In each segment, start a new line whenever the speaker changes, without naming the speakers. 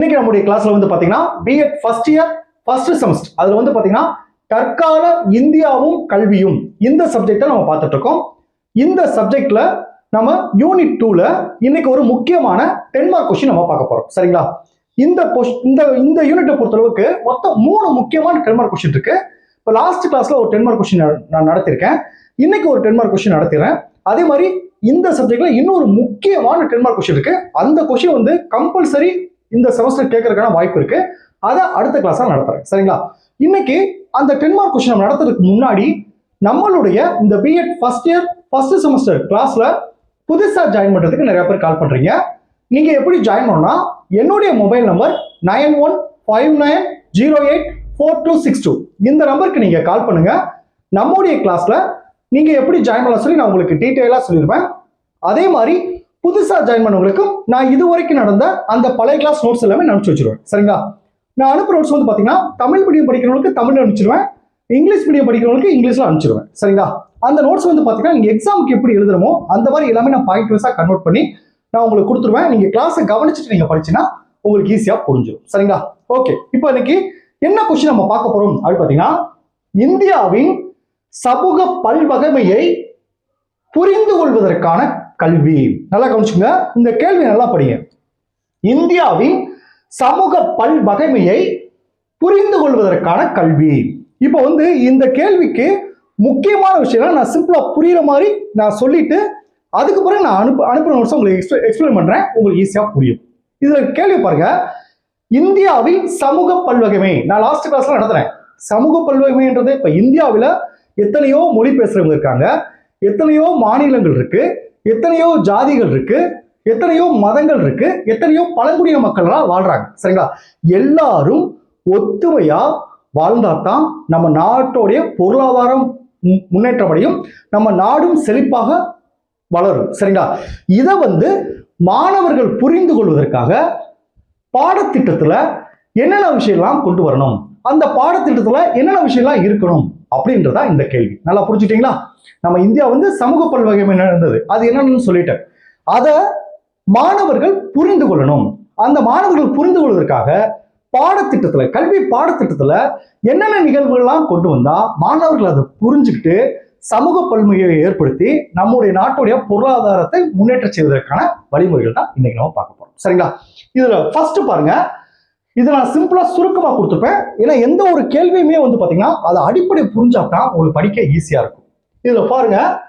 இன்னைக்கு நம்முடைய கிளாஸ்ல வந்து பாத்தீங்கன்னா BEd first year first semester அதுல வந்து பாத்தீங்கன்னா தற்கால இந்தியாவும் கல்வியும் இந்த சப்ஜெக்டை நம்ம பார்த்துட்டு இருக்கோம். இந்த சப்ஜெக்ட்ல நம்ம யூனிட் டூல இன்னைக்கு ஒரு முக்கியமான டென் மார்க் கொஸ்டின் நம்ம பார்க்க போறோம். சரிங்களா? இந்த இந்த இந்த யூனிட்டை பொறுத்தளவுக்கு மொத்தம் மூணு முக்கியமான டென் மார்க் கொஸ்டின் இருக்கு. இப்போ லாஸ்ட் கிளாஸ்ல ஒரு டென் மார்க் கொஸ்டின் நான் நடத்திருக்கேன். இன்னைக்கு ஒரு டென் மார்க் கொஸ்டின் நடத்திடுறேன். அதே மாதிரி இந்த சப்ஜெக்ட்ல இன்னொரு முக்கியமான டென் மார்க் கொஸ்டின் இருக்கு. அந்த கொஸ்டின் வந்து கம்பல்சரி இந்த செமஸ்டர் கேட்கறதுக்கான வாய்ப்பு இருக்கு. அதை அடுத்த கிளாஸாக நடத்துறேன். சரிங்களா? இன்னைக்கு அந்த டென் மார்க் கொஸ்டின் நம்ம நடத்துறதுக்கு முன்னாடி நம்மளுடைய இந்த BEd first year first semester கிளாஸ்ல புதுசாக ஜாயின் பண்றதுக்கு நிறைய பேர் கால் பண்றீங்க. நீங்க எப்படி ஜாயின் பண்ணணும்னா என்னுடைய mobile number nine one five nine zero eight four two six two. இந்த நம்பருக்கு நீங்க கால் பண்ணுங்க. நம்முடைய கிளாஸ்ல நீங்க எப்படி ஜாயின் பண்ணலாம் சொல்லி நான் உங்களுக்கு டீட்டெயிலாக சொல்லியிருப்பேன் அதே மாதிரி புதுசாக ஜாயின் பண்ணவங்களுக்கும் நான் இது வரைக்கும் நடந்த அந்த பழைய கிளாஸ் நோட்ஸ் எல்லாமே நான் அனுப்பிச்சு வச்சிருவேன். சரிங்களா? நான் அனுப்புகிற நோட்ஸ் வந்து பார்த்தீங்கன்னா தமிழ் மீடியம் படிக்கிறவங்களுக்கு தமிழ் அனுப்பிச்சிருவேன். இங்கிலீஷ் மீடியம் படிக்கிறவங்களுக்கு இங்கிலீஷில் அனுப்பிச்சிருவேன். சரிங்களா? அந்த நோட்ஸ் வந்து பார்த்தீங்கன்னா நீங்கள் எக்ஸாமுக்கு எப்படி எழுதுறமோ அந்த மாதிரி எல்லாமே நான் பாயிண்ட் வைஸாக கன்வெர்ட் பண்ணி நான் உங்களுக்கு கொடுத்துருவேன். நீங்கள் கிளாஸை கவனிச்சுட்டு நீங்கள் படிச்சீங்கன்னா உங்களுக்கு ஈஸியாக புரிஞ்சிடும் சரிங்களா? ஓகே இப்போ இன்னைக்கு என்ன கொஸ்டின் நம்ம பார்க்க போகிறோம் அப்படின்னு பார்த்தீங்கன்னா இந்தியாவின் சமூக பல்வகைமையை புரிந்து கொள்வதற்கான கல்வி. நல்லா கவனிச்சுங்க இந்த கேள்வி நல்லா படிங்க. இந்தியாவின் சமூக பல்வகைமையை புரிந்து கொள்வதற்கான கல்வி. இப்போ வந்து இந்த கேள்விக்கு முக்கியமான விஷயம் நான் சிம்பிளாக புரியுற மாதிரி நான் சொல்லிட்டு அதுக்கு பிறகு நான் அனுப்பு அனுப்புற நோட்ஸ் உங்களுக்கு எக்ஸ்பிளைன் பண்ணுறேன் உங்களுக்கு ஈஸியாக புரியும். இதில் கேள்வி பாருங்க. இந்தியாவில் சமூக பல்வகைமை. நான் லாஸ்ட் கிளாஸ்ல நடத்துகிறேன் சமூக பல்வகைமைன்றது இப்போ இந்தியாவில் எத்தனையோ மொழி பேசுகிறவங்க இருக்காங்க. எத்தனையோ மாநிலங்கள் இருக்குது எத்தனையோ ஜாதிகள் இருக்கு எத்தனையோ மதங்கள் இருக்கு எத்தனையோ பழங்குடியின மக்கள்லாம் வாழ்றாங்க. சரிங்களா? எல்லாரும் ஒத்துமையா வாழ்ந்தாதான் நம்ம நாட்டோடைய பொருளாதாரம் முன்னேற்றமடையும் நம்ம நாடும் செழிப்பாக வளரும். சரிங்களா? இதை வந்து மாணவர்கள் புரிந்து கொள்வதற்காக பாடத்திட்டத்தில் என்னென்ன விஷயம்லாம் கொண்டு வரணும்? அந்த பாடத்திட்டத்துல என்னென்ன விஷயம்லாம் இருக்கணும் அப்படின்றதா இந்த கேள்வி. நல்லா புரிஞ்சுட்டீங்களா? நம்ம இந்தியா வந்து சமூக பல்வகை நடந்தது அது என்னன்னு சொல்லிட்டேன். அதை மாணவர்கள் புரிந்து கொள்ளணும். அந்த மாணவர்கள் புரிந்து கொள்வதற்காக பாடத்திட்டத்துல கல்வி பாடத்திட்டத்துல என்னென்ன நிகழ்வுகள்லாம் கொண்டு வந்தா மாணவர்கள் அதை புரிஞ்சுக்கிட்டு சமூக பல்முகையை ஏற்படுத்தி நம்முடைய நாட்டுடைய பொருளாதாரத்தை முன்னேற்ற செய்வதற்கான வழிமுறைகள் தான் இன்னைக்கு நம்ம பார்க்க போறோம். சரிங்களா? இதுல ஃபர்ஸ்ட் பாருங்க. இதை நான் சிம்பிளாக சுருக்கமாக கொடுத்துருப்பேன் ஏன்னா எந்த ஒரு கேள்வியுமே வந்து பார்த்தீங்கன்னா அதை அடிப்படை புரிஞ்சா தான் உங்களுக்கு படிக்க ஈஸியாக இருக்கும். இதில் பாருங்க.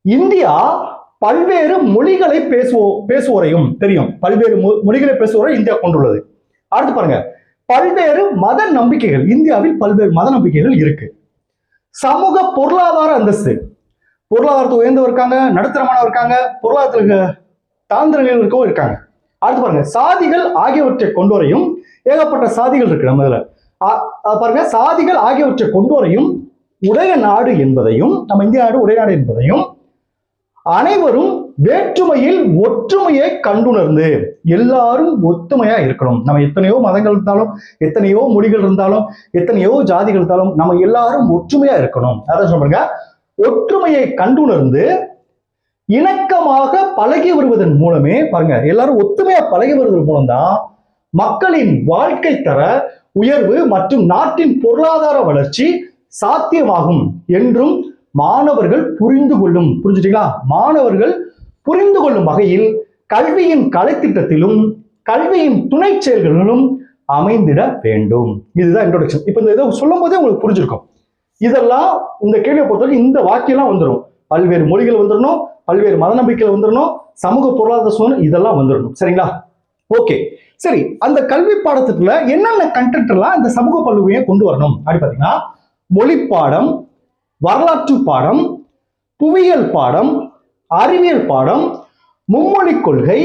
இந்தியா பல்வேறு மொழிகளை பேசுவோ பேசுவோரையும் தெரியும். பல்வேறு மொ- மொழிகளை பேசுவோரை இந்தியா கொண்டுள்ளது. அடுத்து பாருங்க. பல்வேறு மத நம்பிக்கைகள். இந்தியாவில் பல்வேறு மத நம்பிக்கைகள் இருக்கு. சமூக பொருளாதார அந்தஸ்து. பொருளாதாரத்தை உயர்ந்தவர் இருக்காங்க நடுத்தரமானவர் இருக்காங்க பொருளாதாரத்துக்கு தாழ்ந்த நிலையில் இருக்கவும் இருக்காங்க. அடுத்து பாருங்க சாதிகள் ஆகியவற்றை கொண்டோரையும் ஏகப்பட்ட சாதிகள் இருக்கு நம்ம இதுல. பாருங்க சாதிகள் ஆகியவற்றை கொண்டோரையும் உடைய நாடு என்பதையும் நம்ம இந்திய நாடு உடைய நாடு என்பதையும் அனைவரும் வேற்றுமையில் ஒற்றுமையை கண்டுணர்ந்து எல்லாரும் ஒத்துமையா இருக்கணும். நம்ம எத்தனையோ மதங்கள் இருந்தாலும் எத்தனையோ மொழிகள் இருந்தாலும் எத்தனையோ ஜாதிகள் இருந்தாலும் நம்ம எல்லாரும் ஒற்றுமையா இருக்கணும். அதான் சொல்றாங்க. ஒற்றுமையை கண்டுணர்ந்து இணக்கமாக பழகி வருவதன் மூலமே பாருங்க எல்லாரும் ஒத்துமையா பழகி வருவதன் மூலம்தான் மக்களின் வாழ்க்கை தர உயர்வு மற்றும் நாட்டின் பொருளாதார வளர்ச்சி சாத்தியமாகும் என்றும் மாணவர்கள் புரிந்து கொள்ளும் புரிஞ்சுட்டீங்களா? மாணவர்கள் புரிந்து கொள்ளும் வகையில் கல்வியின் கலைத்திட்டத்திலும் கல்வியின் துணை செயல்களிலும் அமைந்திட வேண்டும். இதுதான் இன்ட்ரோடக்ஷன் இப்போ இந்த இதை சொல்லும் போதே உங்களுக்கு புரிஞ்சிருக்கும். இதெல்லாம் இந்த கேள்வியை பொறுத்தவரைக்கும் இந்த வாக்கியெல்லாம் வந்துடும் பல்வேறு மொழிகள் வந்துடணும் பல்வேறு மத நம்பிக்கைகள் வந்துடணும் சமூக பொருளாதார சூழ்நிலை இதெல்லாம் வந்துடணும் சரிங்களா? ஓகே. சரி அந்த கல்வி பாடத்திட்டத்துல என்னென்ன கண்டென்ட் எல்லாம் இந்த சமூக பல்வியை கொண்டு வரணும்? அப்படின்னு பார்த்தீங்கன்னா மொழி பாடம் வரலாற்று பாடம் புவியியல் பாடம் அறிவியல் பாடம் மும்மொழி கொள்கை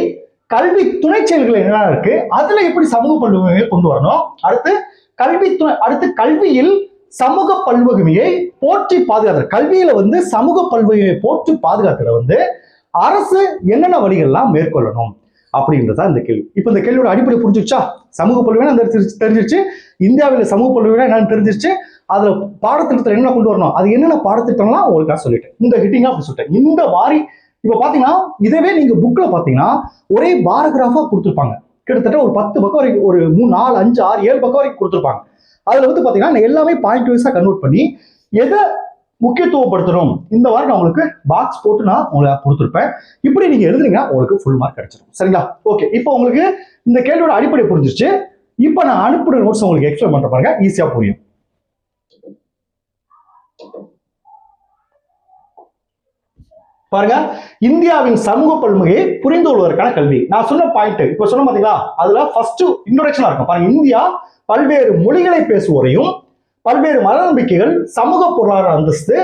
கல்வி துணை செயல்கள் என்னென்ன இருக்கு அதுல எப்படி சமூக பல்வகையை கொண்டு வரணும்? அடுத்து கல்வி துணை அடுத்து கல்வியில் சமூக பல்வகுமையை போற்றி பாதுகாக்கிற கல்வியில வந்து சமூக பல்வகுமையை போற்றி பாதுகாக்கிற வந்து அரசு என்னென்ன வழிகள்லாம் மேற்கொள்ளணும் அப்படின்றதா இந்த கேள்வி. இப்போ இந்த கேள்வியோட அடிப்படை புரிஞ்சிருச்சா சமூக பல்வினா தெரிஞ்சிருச்சு தெரிஞ்சிருச்சு. இந்தியாவில் சமூக பல்வினா என்னன்னு தெரிஞ்சிருச்சு. அதுல பாடத்திட்டத்தில் என்ன கொண்டு வரணும்? அது என்னென்ன பாடத்திட்டம்லாம் உங்களுக்கு நான் சொல்லிட்டேன். இந்த ஹிட்டிங்கா அப்படி சொல்லிட்டேன். இந்த வாரி இப்போ பாத்தீங்கன்னா இதவே நீங்க புக்ல பாத்தீங்கன்னா ஒரே பாராகிராஃபா கொடுத்துருப்பாங்க. கிட்டத்தட்ட ஒரு பத்து பக்கம் வரைக்கும் ஒரு மூணு நாலு அஞ்சு ஆறு ஏழு பக்கம் வரைக்கும் கொடுத்துருப்பாங்க. அதுல வந்து பாத்தீங்கன்னா நான் எல்லாமே பாயிண்ட் வைஸாக கன்வெர்ட் பண்ணி எதை முக்கியத்துவப்படுத்தணும்? இந்த வாரம் நான் உங்களுக்கு பாக்ஸ் போட்டு நான் உங்களுக்கு கொடுத்துருப்பேன். இப்படி நீங்க எழுதுனீங்கன்னா உங்களுக்கு ஃபுல் மார்க் கிடைச்சிடும் சரிங்களா? ஓகே இப்போ உங்களுக்கு இந்த கேள்வியோட அடிப்படை புரிஞ்சிருச்சு. இப்போ நான் அனுப்புற நோட்ஸ் உங்களுக்கு எக்ஸ்பிளைன் பண்ற பாருங்க. ஈஸியா புரியும். பாருங்க இந்தியாவின் சமூக பல்முகையை புரிந்து கொள்வதற்கான கல்வி. நான் சொன்ன பாயிண்ட் இப்ப சொன்ன பாத்தீங்களா? அதுல ஃபர்ஸ்ட் இன்ட்ரோடக்ஷனா இருக்கும். பாருங்க இந்தியா பல்வேறு மொழிகளை பேசுவோரையும் பல்வேறு மத நம்பிக்கைகள் சமூக பொருளாதார அந்தஸ்து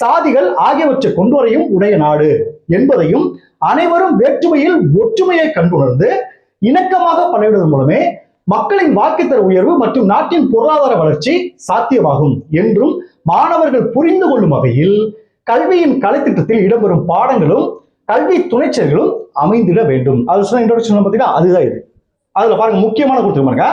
சாதிகள் ஆகியவற்றை கொண்டுவரையும் உடைய நாடு என்பதையும் அனைவரும் வேற்றுமையில் ஒற்றுமையை கண்டுணர்ந்து இணக்கமாக பணியிடுவதன் மூலமே மக்களின் வாக்குத்தர உயர்வு மற்றும் நாட்டின் பொருளாதார வளர்ச்சி சாத்தியமாகும் என்றும் மாணவர்கள் புரிந்து கொள்ளும் வகையில் கல்வியின் கலைத்திட்டத்தில் இடம்பெறும் பாடங்களும் கல்வி துணைச்சல்களும் அமைந்திட வேண்டும். அது சொன்ன இன்ட்ரோடக்ஷன் பார்த்தீங்கன்னா அதுதான் இது. அதுல பாருங்க முக்கியமான கொடுத்துருப்பாங்க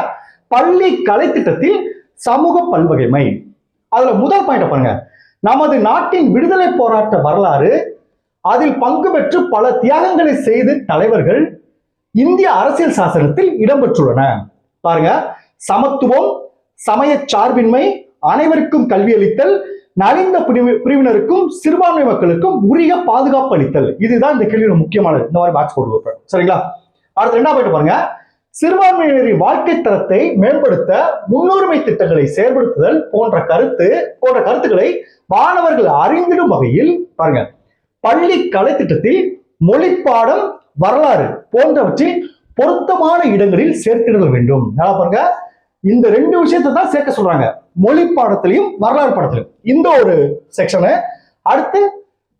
பள்ளி கலைத்திட்டத்தில் சமூக பல்வகைமை. அதுல முதல் பாயிண்ட் பாருங்க. நமது நாட்டின் விடுதலை போராட்ட வரலாறு அதில் பங்கு பெற்று பல தியாகங்களை செய்து தலைவர்கள் இந்திய அரசியல் சாசனத்தில் இடம்பெற்றுள்ளன. பாருங்க. சமத்துவம் சமய சார்பின்மை அனைவருக்கும் கல்வி அளித்தல் நலிந்த பிரிவு- பிரிவினருக்கும் சிறுபான்மை மக்களுக்கும் உரிய பாதுகாப்பு அளித்தல். இதுதான் இந்த கேள்வியோட முக்கியமானது. இந்த மாதிரி பாக்ஸ் போட்டு சரிங்களா? அடுத்து ரெண்டாவது போயிட்டு பாருங்க. சிறுபான்மையினரின் வாழ்க்கை தரத்தை மேம்படுத்த முன்னுரிமை திட்டங்களை செயல்படுத்துதல் போன்ற கருத்து போன்ற கருத்துக்களை மாணவர்கள் அறிந்திடும் வகையில் பாருங்க. பள்ளி கலைத்திட்டத்தில் மொழிப்பாடம் வரலாறு போன்றவற்றில் பொருத்தமான இடங்களில் சேர்த்திட வேண்டும். நல்லா பாருங்க. இந்த ரெண்டு விஷயத்தை தான் சேர்க்க சொல்றாங்க. மொழி பாடத்திலையும் வரலாறு பாடத்திலையும். இந்த ஒரு செக்ஷனு அடுத்து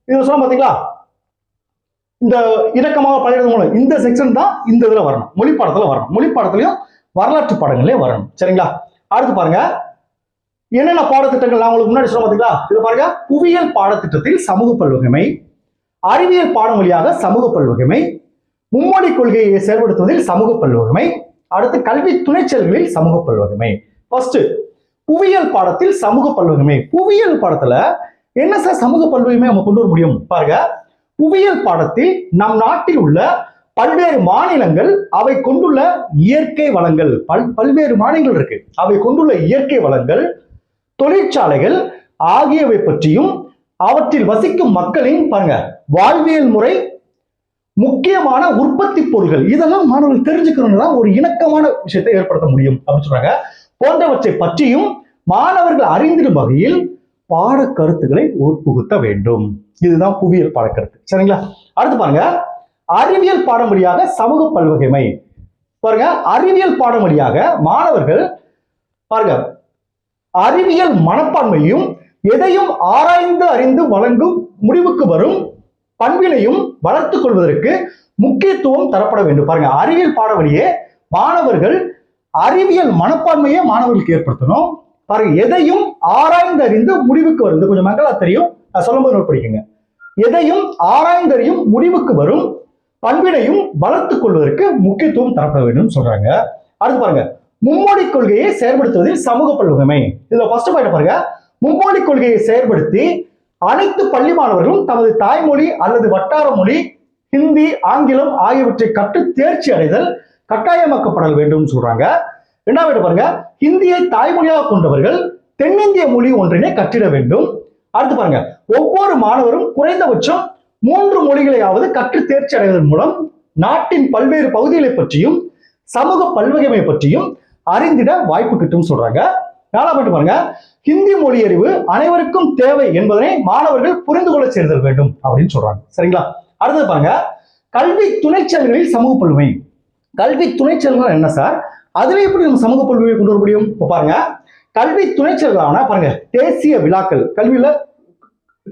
இது சொன்ன பாத்தீங்களா? இந்த இணக்கமாக பழகிறது மூலம் இந்த செக்ஷன் தான் இந்த இதில் வரணும். மொழி பாடத்துல வரணும். மொழி பாடத்திலையும் வரலாற்று பாடங்களே வரணும். சரிங்களா? அடுத்து பாருங்க. என்னென்ன பாடத்திட்டங்கள்? நான் உங்களுக்கு முன்னாடி சொல்ல பார்த்தீங்களா இது பாருங்க. புவியியல் பாடத்திட்டத்தில் சமூக பல்வகைமை அறிவியல் பாடம் வழியாக சமூக பல்வகைமை மும்மொழி கொள்கையை செயல்படுத்துவதில் சமூக பல்வகைமை அடுத்து கல்வி துணைச்செயல்களில் சமூக பல்வகைமை. ஃபர்ஸ்ட் புவியியல் பாடத்தில் சமூக பல்வகைமை. புவியியல் பாடத்துல என்ன சார் சமூக பல்வகைமை நம்ம கொண்டு வர முடியும்? பாருங்க. புவியியல் பாடத்தில் நம் நாட்டில் உள்ள பல்வேறு மாநிலங்கள் அவை கொண்டுள்ள இயற்கை வளங்கள். பல் பல்வேறு மாநிலங்கள் இருக்கு. அவை கொண்டுள்ள இயற்கை வளங்கள் தொழிற்சாலைகள் ஆகியவை பற்றியும் அவற்றில் வசிக்கும் மக்களின் பாருங்க வாழ்வியல் முறை முக்கியமான உற்பத்தி பொருள்கள் இதெல்லாம் மாணவர்கள் தெரிஞ்சுக்கணும்னா ஒரு இணக்கமான விஷயத்தை ஏற்படுத்த முடியும் அப்படின்னு சொல்றாங்க. போன்றவற்றை பற்றியும் மாணவர்கள் அறிந்திடும் வகையில் பாட கருத்துக்களை உட்புகுத்த வேண்டும். இதுதான் புவியியல் பாடக்கருத்து. சரிங்களா? அடுத்து பாருங்க. அறிவியல் பாடம் வழியாக சமூக பல்வகைமை. பாருங்க அறிவியல் பாடம் வழியாக மாணவர்கள் பாருங்க அறிவியல் மனப்பான்மையும் எதையும் ஆராய்ந்து அறிந்து வழங்கும் முடிவுக்கு வரும் பண்பினையும் வளர்த்துக் கொள்வதற்கு முக்கியத்துவம் தரப்பட வேண்டும். பாருங்க அறிவியல் பாட வழியே மாணவர்கள் அறிவியல் மனப்பான்மையை மாணவர்களுக்கு ஏற்படுத்தணும். பாருங்க எதையும் ஆராய்ந்து அறிந்து முடிவுக்கு வருது. கொஞ்சம் மக்களா தெரியும். சொல்லும்போது நோட் படிக்கங்க எதையும் ஆராய்ந்தறியும் முடிவுக்கு வரும் பண்பினையும் வளர்த்துக் கொள்வதற்கு முக்கியத்துவம் தரப்பட வேண்டும் சொல்றாங்க. அடுத்து பாருங்க. மும்மொழி கொள்கையை செயல்படுத்துவதில் சமூக பல்வகமை இதுல ஃபர்ஸ்ட் பாயிண்ட் பாருங்க. மும்மொழி கொள்கையை செயல்படுத்தி அனைத்து பள்ளி மாணவர்களும் தமது தாய்மொழி அல்லது வட்டார மொழி ஹிந்தி ஆங்கிலம் ஆகியவற்றை கற்று தேர்ச்சி அடைதல் கட்டாயமாக்கப்படல் வேண்டும் சொல்றாங்க. இரண்டாவது பாருங்க. ஹிந்தியை தாய்மொழியாக கொண்டவர்கள் தென்னிந்திய மொழி ஒன்றினை கற்றிட வேண்டும். அடுத்து பாருங்க. ஒவ்வொரு மாணவரும் குறைந்தபட்சம் மூன்று மொழிகளையாவது கற்று தேர்ச்சி அடைவதன் மூலம் நாட்டின் பல்வேறு பகுதிகளை பற்றியும் சமூக பல்வகைமை பற்றியும் அறிந்திட வாய்ப்பு கிட்டும் சொல்றாங்க. நாலாவது பாருங்க. ஹிந்தி மொழி அறிவு அனைவருக்கும் தேவை என்பதனை மாணவர்கள் புரிந்து கொள்ள சேர்தல் வேண்டும் அப்படின்னு சொல்றாங்க. சரிங்களா? அடுத்தது பாருங்க. கல்வி துணைச்செயல்களில் சமூக பல்வகை கல்வி துணைச்செயல்கள் என்ன சார்? அதுல எப்படி நம்ம சமூக பல்வகையை கொண்டு வர முடியும்? இப்போ பாருங்க. கல்வி துணைச்செயல்களான பாருங்க. தேசிய விழாக்கள் கல்வியில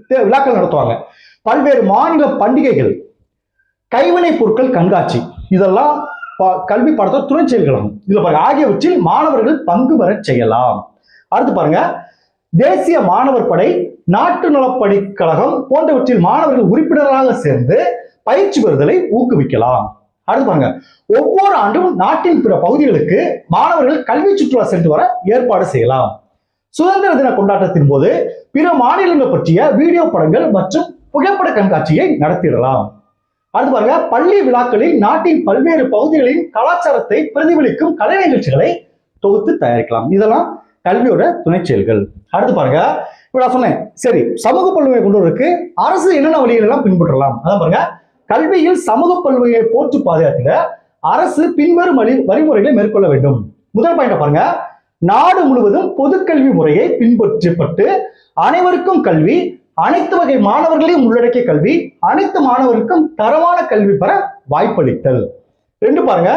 விழாக்கள் நடத்துவாங்க. பல்வேறு மாநில பண்டிகைகள் கைவினைப் பொருட்கள் கண்காட்சி இதெல்லாம் ப- கல்வி பாடத்தோட துணை செயல்களாகும் இதுல பாருங்க ஆகியவற்றில் மாணவர்கள் பங்கு பெற செய்யலாம். அடுத்து பாருங்க தேசிய மாணவர் படை நாட்டு நலப்பணி கழகம் போன்றவற்றில் மாணவர்கள் உறுப்பினராக சேர்ந்து பயிற்சி பெறுதலை ஊக்குவிக்கலாம். அடுத்து பாருங்க ஒவ்வொரு ஆண்டும் நாட்டின் பிற பகுதிகளுக்கு மாணவர்கள் கல்வி சுற்றுலா சென்று வர ஏற்பாடு செய்யலாம். சுதந்திர தின கொண்டாட்டத்தின் போது பிற மாநிலங்கள் பற்றிய வீடியோ படங்கள் மற்றும் புகைப்பட கண்காட்சியை நடத்திடலாம். அடுத்து பாருங்க பள்ளி விழாக்களில் நாட்டின் பல்வேறு பகுதிகளின் கலாச்சாரத்தை பிரதிபலிக்கும் கலை நிகழ்ச்சிகளை தொகுத்து தயாரிக்கலாம். இதெல்லாம் கல்வியோட துணை செயல்கள். அடுத்து பாருங்க இப்ப நான் சொன்னேன். சரி சமூக பல்வகை கொண்டுவருக்கு அரசு என்னென்ன வழிகள் எல்லாம் பின்பற்றலாம்? அதான் பாருங்க கல்வியில் சமூக பல்வகையை போற்று பாதுகாத்திட அரசு பின்வரும் வழி வழிமுறைகளை மேற்கொள்ள வேண்டும். முதல் பாயிண்ட் பாருங்க நாடு முழுவதும் பொதுக்கல்வி முறையை பின்பற்றப்பட்டு அனைவருக்கும் கல்வி அனைத்து வகை மாணவர்களையும் உள்ளடக்கிய கல்வி அனைத்து மாணவருக்கும் தரமான கல்வி பெற வாய்ப்பளித்தல். ரெண்டு பாருங்க.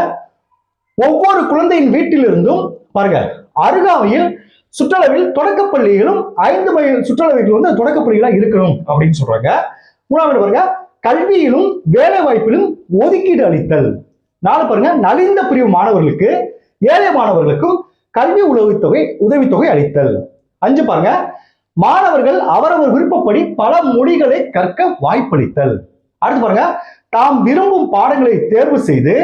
ஒவ்வொரு குழந்தையின் வீட்டிலிருந்தும் பாருங்க அருகாமையில் சுற்றளவில் தொடக்கப்பள்ளிகளும் ஐந்து மைல் சுற்றளவில் வந்து தொடக்கப்பள்ளிகளா இருக்கணும் அப்படின்னு சொல்றாங்க. மூணாவது பாருங்க கல்வியிலும் வேலை வாய்ப்பிலும் ஒதுக்கீடு அளித்தல். நாலு பாருங்க நலிந்த பிரிவு மாணவர்களுக்கு ஏழை மாணவர்களுக்கும் கல்வி உதவித்தொகை உதவித்தொகை அளித்தல். அஞ்சு பாருங்க. மாணவர்கள் அவரவர் விருப்பப்படி பல மொழிகளை கற்க வாய்ப்பளித்தல். அடுத்து பாருங்க. தாம் விரும்பும் பாடங்களை தேர்வு செய்து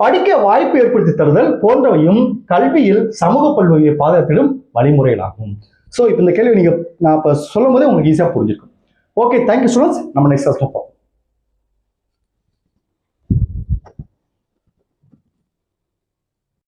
படிக்க வாய்ப்பு ஏற்படுத்தி தருதல் போன்றவையும் கல்வியில் சமூக பல்வகையை பாதுகாப்பிடும் வழிமுறைகளாகும். ஸோ இப்போ இந்த கேள்வி நீங்கள் நான் இப்போ சொல்லும் போதே உங்களுக்கு ஈஸியாக புரிஞ்சிருக்கும். ஓகே தேங்க்யூ ஸ்டூடெண்ட்ஸ் நம்ம நெக்ஸ்ட் பார்ப்போம்.